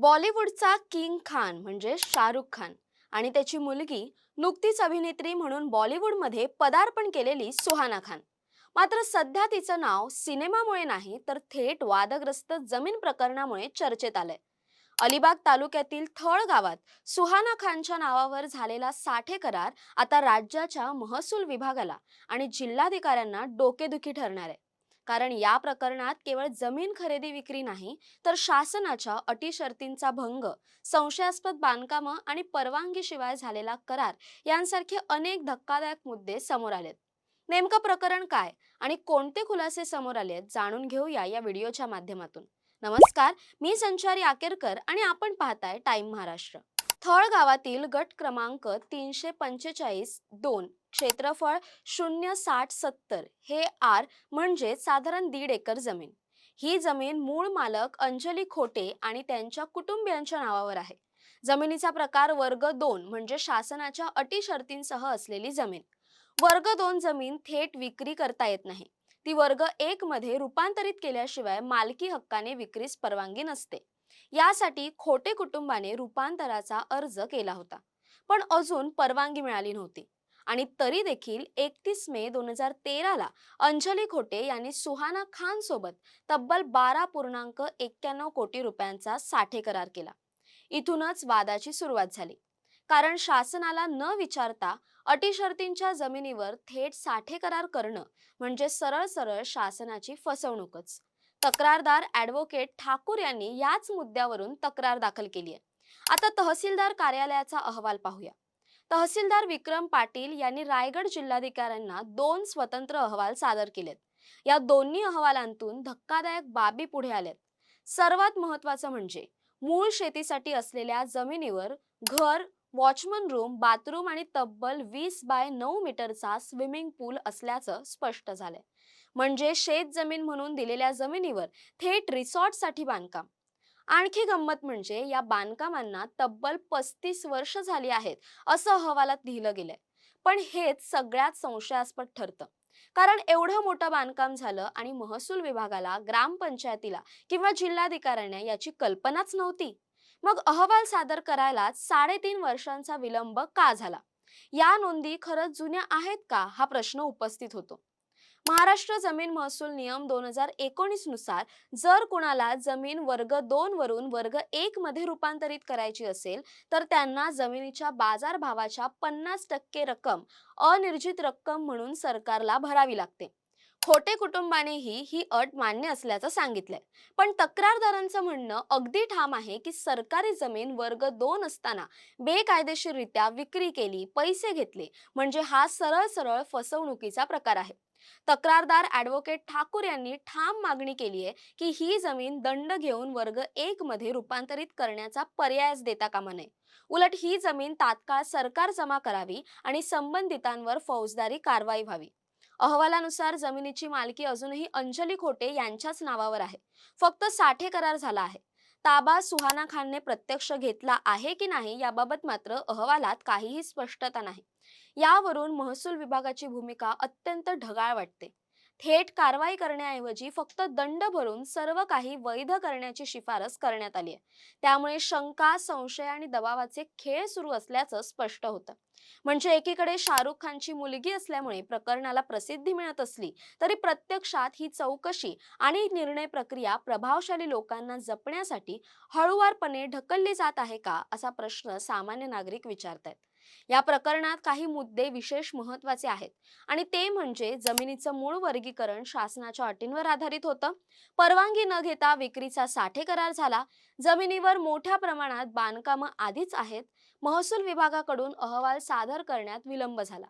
बॉलिवूडचा king Khan म्हणजे शाहरुख खान आणि त्याची मुलगी नुकतीच अभिनेत्री म्हणून बॉलिवूडमध्ये पदार्पण केलेली सुहाना खान. मात्र सध्या तिचं नाव सिनेमामुळे नाही तर थेट वादग्रस्त जमीन प्रकरणामुळे चर्चेत आलंय. अलिबाग तालुक्यातील थळ गावात सुहाना खानच्या नावावर झालेला साठे करार आता राज्याच्या महसूल विभागाला आणि जिल्हाधिकाऱ्यांना डोकेदुखी ठरणार आहे. कारण या प्रकरणात केवळ जमीन खरेदी विक्री नाही तर शासनाच्या अटी शर्तींचा भंग संशयास्पद बांधकामं आणि परवानगीशिवाय झालेला करार यांसारखे अनेक धक्कादायक मुद्दे समोर आलेत. नेमकं प्रकरण काय आणि कोणते खुलासे समोर आलेत जाणून घेऊया या व्हिडिओच्या माध्यमातून. नमस्कार मी संचारी आकेरकर आणि आपण पाहताय टाइम महाराष्ट्र. थळ गावातील गट क्रमांक तीनशे पंचेचाळीस दोन क्षेत्रफळ शून्य साठ सत्तर. हे आर म्हणजे साधारण दीड एकर जमीन. ही जमीन मूळ मालक अंजली खोटे आणि त्यांच्या कुटुंबियांच्या नावावर आहे. जमिनीचा प्रकार वर्ग दोन म्हणजे शासनाच्या अटी शर्तींसह असलेली जमीन. वर्ग दोन जमीन थेट विक्री करता येत नाही. ती वर्ग एक मध्ये रूपांतरित केल्याशिवाय मालकी हक्काने विक्रीस परवानगी नसते. यासाठी खोटे कुटुंबाने रूपांतराचा अर्ज केला होता. पण अजून परवानगी मिळाली नव्हती. आणि तरी देखील एकतीस मे दोन हजार तेराला अंजली खोटे यांनी सुहाना खान सोबत तब्बल बारा पूर्णांक एक्क्याण्णव कोटी रुपयांचा साठे करार केला. इथूनच वादाची सुरुवात झाली. कारण शासनाला न विचारता अटी शर्तींच्या जमिनीवर थेट साठे करार करणं म्हणजे सरळ सरळ शासनाची फसवणूकच. तक्रारदार ॲडव्होकेट ठाकूर यांनी याच मुद्द्यावरून तक्रार दाखल केली आहे. आता तहसीलदार कार्यालयाचा अहवाल पाहूया. तहसीलदार विक्रम पाटील यांनी रायगड जिल्हाधिकाऱ्यांना दोन स्वतंत्र अहवाल सादर केलेत. या दोन्ही अहवालांतून धक्कादायक बाबी पुढे आल्यात. सर्वात महत्वाचं म्हणजे मूळ शेतीसाठी असलेल्या जमिनीवर घर वॉचमन रूम बाथरूम आणि तब्बल वीस बाय नऊ मीटरचा स्विमिंग पूल असल्याचं स्पष्ट झालंय. म्हणजे शेत जमीन म्हणून दिलेल्या जमिनीवर थेट रिसॉर्टसाठी बांधकाम. आणखी गंमत म्हणजे या बांधकामांना तब्बल पस्तीस वर्ष झाली आहेत असं अहवालात लिहिलं गेलंय. पण हेच सगळ्यात संशयास्पद ठरतं. कारण एवढं मोठं बांधकाम झालं आणि महसूल विभागाला ग्रामपंचायतीला किंवा जिल्हाधिकाऱ्यांना याची कल्पनाच नव्हती. मग अहवाल सादर करायला साडेतीन वर्षांचा विलंब का झाला? या नोंदी खरंच जुन्या आहेत का? हा प्रश्न उपस्थित होतो. महाराष्ट्र जमीन महसूल नियम दोन हजार एकोणीसनुसार जर कुणाला जमीन वर्ग दोन वरून वर्ग एक मध्ये रूपांतरित करायची असेल तर त्यांना जमिनीच्या बाजारभावाच्या पन्नास टक्के रक्कम अनिर्जित रक्कम म्हणून सरकारला भरावी लागते. खोटे कुटुंबानेही ही अट मान्य असल्याचं सांगितलंय. पण तक्रारदारांचं म्हणणं अगदी ठाम आहे की सरकारी जमीन वर्ग दोन असताना बेकायदेशीररित्या विक्री केली पैसे घेतले म्हणजे हा सरळ सरळ फसवणुकीचा प्रकार आहे. तक्रारदार ॲडव्होकेट ठाकूर यांनी ठाम मागणी केली आहे की ही जमीन दंड घेऊन वर्ग एक मध्ये रूपांतरित करण्याचा पर्यायच देता कामा नये. उलट ही जमीन तात्काळ सरकार जमा करावी आणि संबंधितांवर फौजदारी कारवाई व्हावी. अहवालानुसार जमिनीची मालकी अजूनही अंजली खोटे यांच्याच नावावर आहे. फक्त साठे करार झाला आहे. ताबा सुहाना खानने प्रत्यक्ष घेतला आहे की नाही याबाबत मात्र अहवालात काहीही स्पष्टता नाही. यावरून महसूल विभागाची भूमिका अत्यंत ढगाळ वाटते. थेट कारवाई करण्याऐवजी फक्त दंड भरून सर्व काही वैध करण्याची शिफारस करण्यात आली आहे. त्यामुळे शंका संशय आणि दबावाचे खेळ सुरू असल्याचं स्पष्ट होतं. म्हणजे एकीकडे शाहरुख खानची मुलगी असल्यामुळे प्रकरणाला प्रसिद्धी मिळत असली तरी प्रत्यक्षात ही चौकशी आणि निर्णय प्रक्रिया प्रभावशाली लोकांना जपण्यासाठी हळुवारपणे ढकलली जात आहे का असा प्रश्न सामान्य नागरिक विचारतायत. या प्रकरणात काही मुद्दे विशेष महत्त्वाचे आहेत. आणि ते म्हणजे जमिनीचं मूळ वर्गीकरण शासनाच्या अटींवर आधारित होतं. परवानगी न घेता विक्रीचा साठे करार झाला. जमिनीवर मोठ्या प्रमाणात बांधकामं आधीच आहेत. महसूल विभागाकडून अहवाल सादर करण्यात विलंब झाला.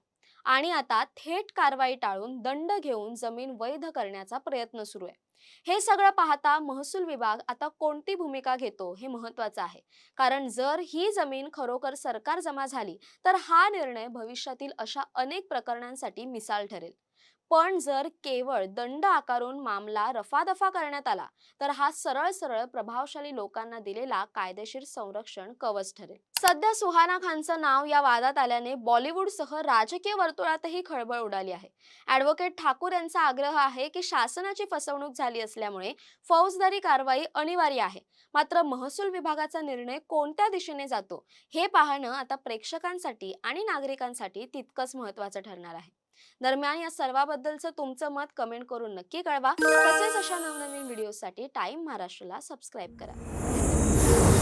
आणि आता थेट कारवाई टाळून दंड घेऊन जमीन वैध करण्याचा प्रयत्न सुरू आहे. हे सगळं पाहता महसूल विभाग आता कोणती भूमिका घेतो हे महत्वाचं आहे. कारण जर ही जमीन खरोखर सरकार जमा झाली तर हा निर्णय भविष्यातील अशा अनेक प्रकरणांसाठी मिसाल ठरेल. पण जर केवळ दंड आकारून मामला रफादफा करण्यात आला तर हा सरळ सरळ प्रभावशाली लोकांना दिलेला कायदेशीर संरक्षण कवच ठरेल. सध्या सुहाना खानचं नाव या वादात आल्याने बॉलिवूडसह राजकीय वर्तुळातही खळबळ उडाली आहे. ॲडव्होकेट ठाकूर यांचा आग्रह आहे की शासनाची फसवणूक झाली असल्यामुळे फौजदारी कारवाई अनिवार्य आहे. मात्र महसूल विभागाचा निर्णय कोणत्या दिशेने जातो हे पाहणं आता प्रेक्षकांसाठी आणि नागरिकांसाठी तितकंच महत्त्वाचं ठरणार आहे. दरम्यान या सर्वाबद्दलचं तुमचं मत कमेंट करून नक्की कळवा. तसेच अशा नवनवीन व्हिडिओसाठी टाइम महाराष्ट्राला सबस्क्राईब करा.